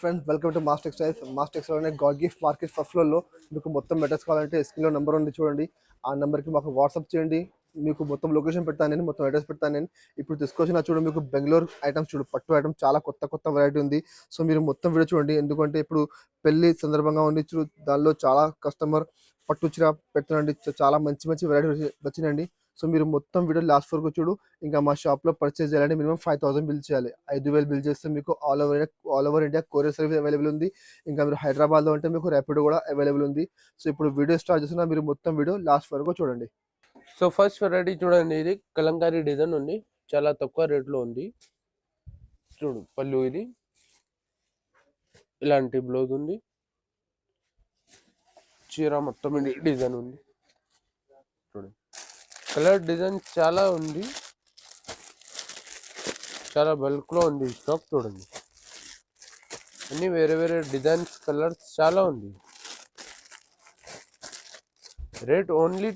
Friends welcome to mass textiles mass textile god gift market first ఫ్లోర్లో మీకు మొత్తం మెటర్స్ కావాలంటే స్క్రీన్లో నెంబర్ ఉంది చూడండి. ఆ నెంబర్కి మాకు వాట్సాప్ చేయండి. మీకు మొత్తం లొకేషన్ పెడతాను నేను మొత్తం అడ్రస్ పెడతాను నేను. ఇప్పుడు తీసుకొచ్చిన చూడండి మీకు బెంగళూరు ఐటమ్స్ చూడు పట్టు ఐటమ్ చాలా కొత్త కొత్త వెరైటీ ఉంది. సో మీరు మొత్తం వీడియో చూడండి. ఎందుకంటే ఇప్పుడు పెళ్ళి సందర్భంగా ఉంది చూడు దానిలో చాలా కస్టమర్ పట్టు చీర పెడుతున్నాండి చాలా మంచి మంచి వెరైటీ వచ్చినండి సో మీరు మొత్తం వీడియో లాస్ట్ వరకు చూడు. ఇంకా మా షాప్లో పర్చేస్ చేయాలంటే మినిమం ఫైవ్ థౌసండ్ బిల్ చేయాలి. ఐదు వేలు బిల్ చేస్తే మీకు all over all over India courier service available ఉంది. ఇంకా మీరు హైదరాబాద్లో ఉంటే మీకు ర్యాపిడో కూడా అవైలబుల్ ఉంది. సో ఇప్పుడు వీడియో స్టార్ట్ చేస్తున్నా మీరు మొత్తం వీడియో లాస్ట్ వరకు చూడండి. సో ఫస్ట్ వెరైటీ చూడండి ఇది. కలంకారీ డిజైన్ ఉంది. చాలా తక్కువ రేట్లో ఉంది. చూడు పళ్ళు ఇది. ఇలాంటి బ్లౌజ్ ఉంది. చీర మొత్తం డిజైన్ ఉంది. కలర్ డిజైన్ చాలా ఉంది. చాలా బల్క్లో ఉంది స్టాక్ చూడండి. అన్ని వేరే వేరే డిజైన్స్ కలర్స్ చాలా ఉంది. Rate only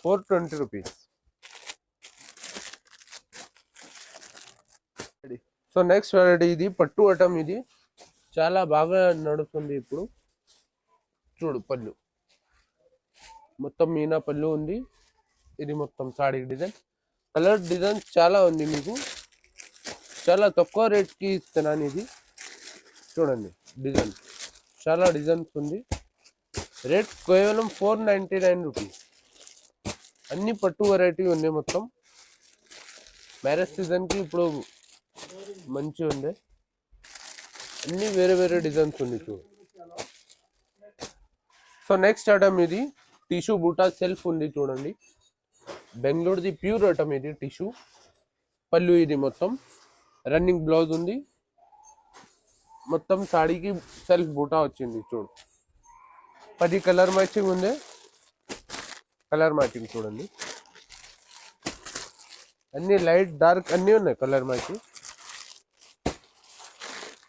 four twenty rupees. So next variety ఇది పట్టు అటం ఇది. చాలా బాగా నడుస్తుంది ఇప్పుడు. చూడు పళ్ళు. మొత్తం మీనా పళ్ళు ఉంది. ఇది మొత్తం సాడీ డిజైన్. కలర్ డిజైన్ చాలా ఉంది మీకు. చాలా తక్కువ రేట్కి ఇస్తున్నాను ఇది. చూడండి డిజైన్. చాలా డిజైన్స్ ఉంది. రేట్ కేవలం ఫోర్ నైంటీ నైన్ రూపీస్ అన్ని పట్టు వెరైటీ ఉంది మొత్తం. మ్యారేజ్ సీజన్కి ఇప్పుడు మంచి ఉంది అన్ని వేరే వేరే డిజైన్స్ ఉంది చూ సో నెక్స్ట్ ఐటమ్ ఇది. టిష్యూ బూటా సెల్ఫ్ ఉంది చూడండి. బెంగళూరుది ప్యూర్ ఐటమ్ ఇది టిష్యూ. పళ్ళు ఇది మొత్తం. రన్నింగ్ బ్లౌజ్ ఉంది. మొత్తం సాడీకి సెల్ఫ్ బూటా వచ్చింది చూడు. పది కలర్ మ్యాచింగ్ ఉంది. కలర్ మ్యాచింగ్ చూడండి. అన్ని లైట్ డార్క్ అన్నీ ఉన్నాయి కలర్ మ్యాచింగ్.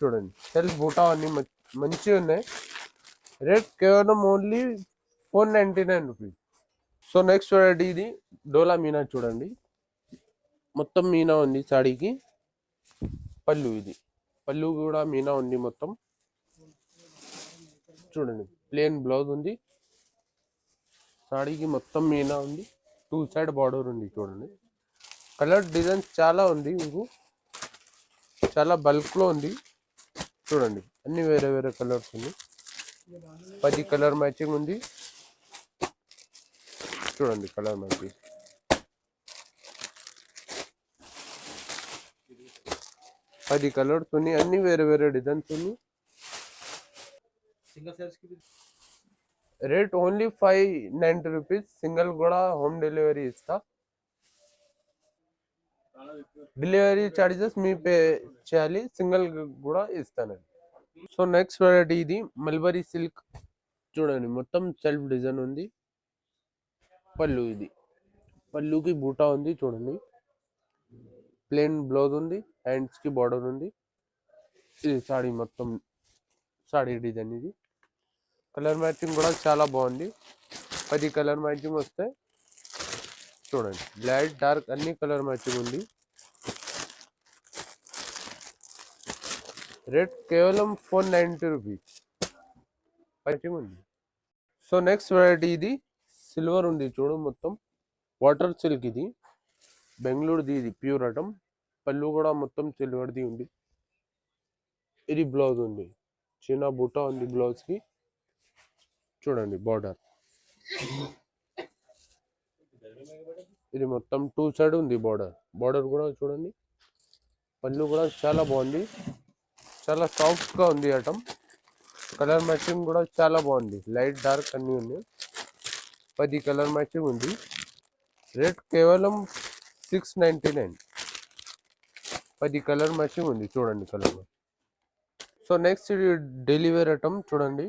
చూడండి. సెల్ఫ్ బూటా అన్నీ మంచిగా ఉన్నాయి రేట్ కేవలం only four ninety nine rupees. So next చూడండి ఇది. డోలా మీనా చూడండి. మొత్తం మీనా ఉంది సాడీకి. పళ్ళు ఇది. పళ్ళు కూడా మీనా ఉంది మొత్తం. చూడండి ప్లేన్ బ్లౌజ్ ఉంది. సాడీకి మొత్తం మీనా ఉంది. టూ సైడ్ బార్డర్ ఉంది చూడండి. కలర్ డిజైన్ చాలా ఉంది మీకు. చాలా బల్క్లో ఉంది. చూడండి అన్ని వేరే వేరే కలర్స్ ఉంది. పది కలర్ మ్యాచింగ్ ఉంది. చూడండి కలర్ మ్యాచింగ్ పది కలర్స్ ఉన్నాయి అన్ని వేరే వేరే డిజైన్స్ ఉన్నాయి rate only five ninety rupees single కూడా హోమ్ డెలివరీ ఇస్తా. డెలివరీ చార్జెస్ మీ పే చేయాలి సింగిల్ కూడా ఇస్తానండి సో నెక్స్ట్ వెరైటీ ఇది మల్బరీ సిల్క్ చూడండి మొత్తం సెల్ఫ్ డిజైన్ ఉంది. పళ్ళు ఇది. పళ్ళుకి బూటా ఉంది చూడండి. ప్లేన్ బ్లౌజ్ ఉంది హ్యాండ్స్కి బార్డర్ ఉంది. ఇది సాడీ మొత్తం సాడీ డిజైన్ ఇది. కలర్ మ్యాచింగ్ కూడా చాలా బాగుంది. పది కలర్ మ్యాచింగ్ వస్తే చూడండి. బ్లాక్ డార్క్ అన్ని కలర్ మ్యాచింగ్ ఉంది. రేట్ కేవలం ఫోర్ నైంటీ రూపీస్. మ్యాచింగ్ ఉంది. సో నెక్స్ట్ వెరైటీ ఇది. సిల్వర్ ఉంది చూడు మొత్తం. వాటర్ సిల్క్ ఇది. బెంగళూరుది ఇది ప్యూర్ అటం పళ్ళు కూడా మొత్తం సిల్వర్ది ఉంది. ఇది బ్లౌజ్ ఉంది. చిన్న బుట్ట ఉంది బ్లౌజ్కి. చూడండి బార్డర్. ఇది మొత్తం టూ సైడ్ ఉంది బార్డర్. బార్డర్ కూడా చూడండి. పళ్ళు కూడా చాలా బాగుంది. చాలా సాఫ్ట్గా ఉంది అటం కలర్ మ్యాచింగ్ కూడా చాలా బాగుంది. లైట్ డార్క్ అన్నీ ఉన్నాయి. పది కలర్ మ్యాచింగ్ ఉంది. రేట్ కేవలం సిక్స్ నైంటీ నైన్. పది కలర్ మ్యాచింగ్ ఉంది చూడండి కలర్. సో నెక్స్ట్ ఇది డెలివరీ ఐటమ్ చూడండి.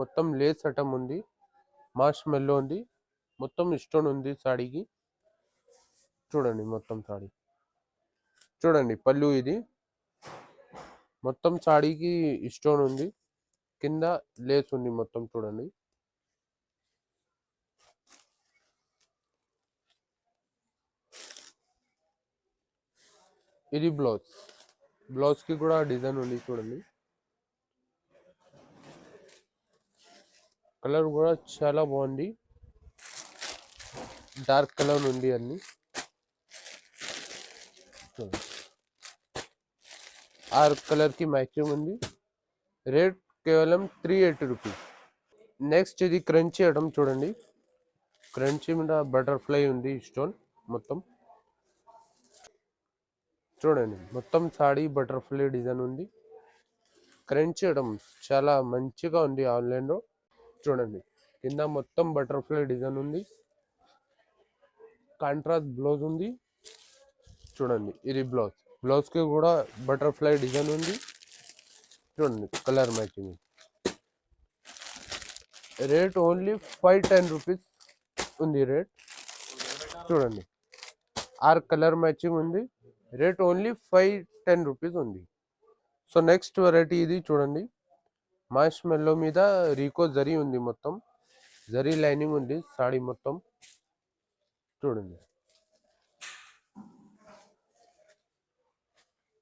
మొత్తం లేస్ ఐటమ్ ఉంది. మాష్ మెల్లో ఉంది. మొత్తం స్టోన్ ఉంది సాడీకి చూడండి మొత్తం సాడీ చూడండి పళ్ళు ఇది. మొత్తం సాడీకి స్టోన్ ఉంది. కింద లేస్ ఉంది మొత్తం చూడండి. ఇది బ్లౌజ్. బ్లౌజ్కి కూడా డిజైన్ ఉంది చూడండి. కలర్ కూడా చాలా బాగుంది. డార్క్ కలర్ ఉంది అన్ని. ఆరు కలర్కి మ్యాచింగ్ ఉంది. రేట్ కేవలం త్రీ ఎయిటీ రూపీస్. నెక్స్ట్ ఇది క్రంచీ ఐటమ్ చూడండి. క్రంచీ మీద బటర్ఫ్లై ఉంది స్టోన్ మొత్తం. చూడండి మొత్తం సాడీ బటర్ఫ్లై డిజైన్ ఉంది. క్రంచ్ చేయడం చాలా మంచిగా ఉంది ఆన్లైన్లో. చూడండి కింద మొత్తం బటర్ఫ్లై డిజైన్ ఉంది. కాంట్రాస్ట్ బ్లౌజ్ ఉంది. చూడండి ఇది బ్లౌజ్. బ్లౌజ్కి కూడా బటర్ఫ్లై డిజైన్ ఉంది. చూడండి colour matching. Rate only five ten rupees ఉంది రేట్. చూడండి ఆర్ కలర్ మ్యాచింగ్ ఉంది. Rate only five ten rupees ఉంది. సో నెక్స్ట్ వెరైటీ ఇది చూడండి. మాష్ మెల్లో మీద రీకో జరీ ఉంది మొత్తం. జరీ లైనింగ్ ఉంది సాడీ మొత్తం. చూడండి.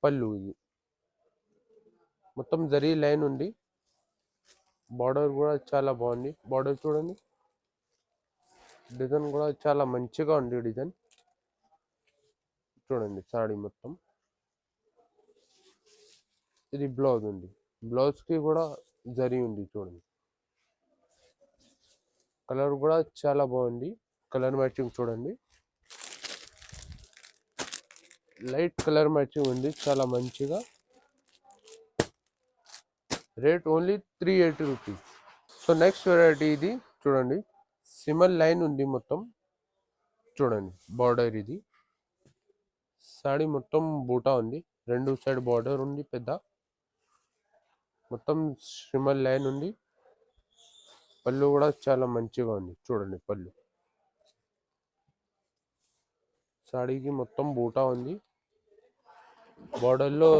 పళ్ళు ఇది. మొత్తం జరీ లైన్ ఉంది. బార్డర్ కూడా చాలా బాగుంది. బార్డర్ చూడండి. డిజైన్ కూడా చాలా మంచిగా ఉంది డిజైన్. చూడండి సాడీ మొత్తం. ఇది బ్లౌజ్ ఉంది బ్లౌజ్కి కూడా జరీ ఉంది చూడండి. కలర్ కూడా చాలా బాగుంది. కలర్ మ్యాచింగ్ చూడండి. లైట్ కలర్ మ్యాచింగ్ ఉంది చాలా మంచిగా. Rate only three eighty rupees. So next variety ఇది చూడండి. సిమల్ లైన్ ఉంది మొత్తం. చూడండి బార్డర్ ఇది. సాడీ మొత్తం బూటా ఉంది. రెండు సైడ్ బార్డర్ ఉంది పెద్ద. మొత్తం సిమల్ లైన్ ఉంది. పళ్ళు కూడా చాలా మంచిగా ఉంది. చూడండి పళ్ళు. సాడీకి మొత్తం బూటా ఉంది. బార్డర్లో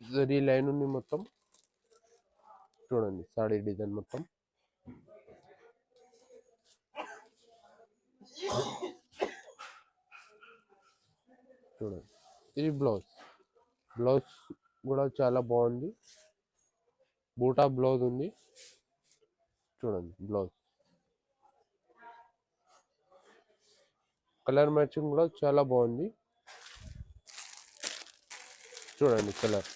జరీ లైన్ ఉంది మొత్తం. చూడండి సాడీ డిజైన్ మొత్తం. చూడండి. ఇది బ్లౌజ్. బ్లౌజ్ కూడా చాలా బాగుంది. బూటా బ్లౌజ్ ఉంది. చూడండి బ్లౌజ్. కలర్ మ్యాచింగ్ కూడా చాలా బాగుంది. చూడండి కలర్.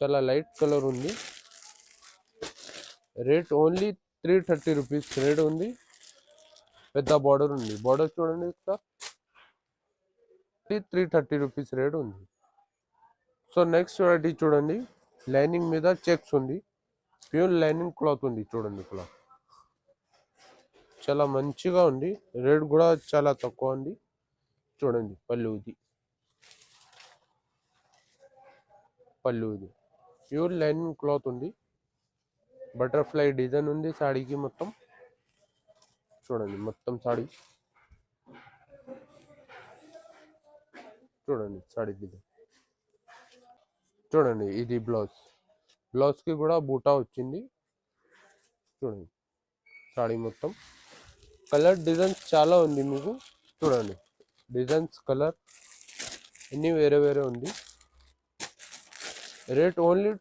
చాలా లైట్ కలర్ ఉంది. Rate only three thirty rupees. Rate ఉంది. పెద్ద బార్డర్ ఉంది. బార్డర్ చూడండి sir three thirty rupees rate ఉంది. సో నెక్స్ట్ వెరైటీ చూడండి. లైనింగ్ మీద చెక్స్ ఉంది. ప్యూర్ లైనింగ్ క్లాత్ ఉంది చూడండి క్లాత్ చాలా మంచిగా ఉంది. రేట్ కూడా చాలా తక్కువ ఉంది. చూడండి పల్లూది. పల్లూది. ప్యూర్ లైనింగ్ క్లాత్ ఉంది. బటర్ఫ్లై డిజైన్ ఉంది సాడీకి మొత్తం. చూడండి మొత్తం సాడీ. చూడండి సాడీ డిజైన్ చూడండి ఇది బ్లౌజ్. బ్లౌజ్కి కూడా బూటా వచ్చింది. చూడండి సాడీ మొత్తం. కలర్ డిజైన్స్ చాలా ఉంది మీకు. చూడండి డిజైన్స్ కలర్ అన్నీ వేరే వేరే ఉంది. Rate only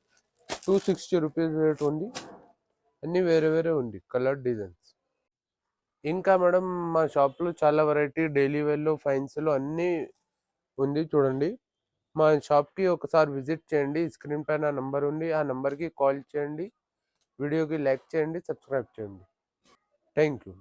two sixty rupees rate ఉంది. అన్నీ వేరే వేరే ఉంది కలర్ డిజైన్స్. ఇంకా మేడం మా షాప్లో చాలా వెరైటీ డైలీ వేర్లో ఫైన్స్లో అన్నీ ఉంది చూడండి. మా షాప్కి ఒకసారి విజిట్ చేయండి. స్క్రీన్ పైన నంబర్ ఉంది. ఆ నంబర్కి కాల్ చేయండి. వీడియోకి లైక్ చేయండి. సబ్స్క్రైబ్ చేయండి. Thank you